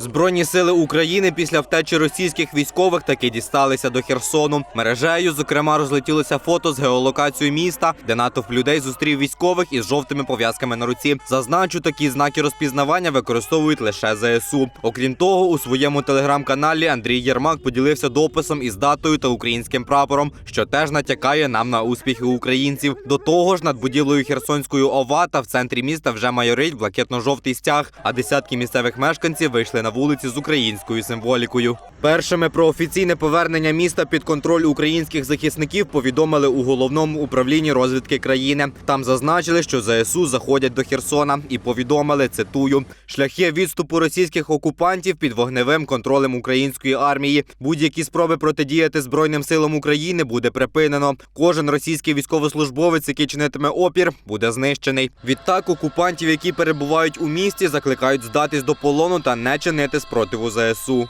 Збройні сили України після втечі російських військових таки дісталися до Херсону. Мережею, зокрема, розлетілося фото з геолокацією міста, де натовп людей зустрів військових із жовтими пов'язками на руці. Зазначу, такі знаки розпізнавання використовують лише ЗСУ. Окрім того, у своєму телеграм-каналі Андрій Єрмак поділився дописом із датою та українським прапором, що теж натякає нам на успіхи українців. До того ж, над будівлею Херсонської ОВА та в центрі міста вже майорить блакитно-жовтий стяг, а десятки місцевих мешканців вийшли на вулиці з українською символікою. Першими про офіційне повернення міста під контроль українських захисників повідомили у головному управлінні розвідки країни. Там зазначили, що ЗСУ заходять до Херсона і повідомили, цитую, шляхи відступу російських окупантів під вогневим контролем української армії. Будь-які спроби протидіяти збройним силам України буде припинено. Кожен російський військовослужбовець, який чинитиме опір, буде знищений. Відтак окупантів, які перебувають у місті, закликають здатись до полону та не чинити спротиву ЗСУ.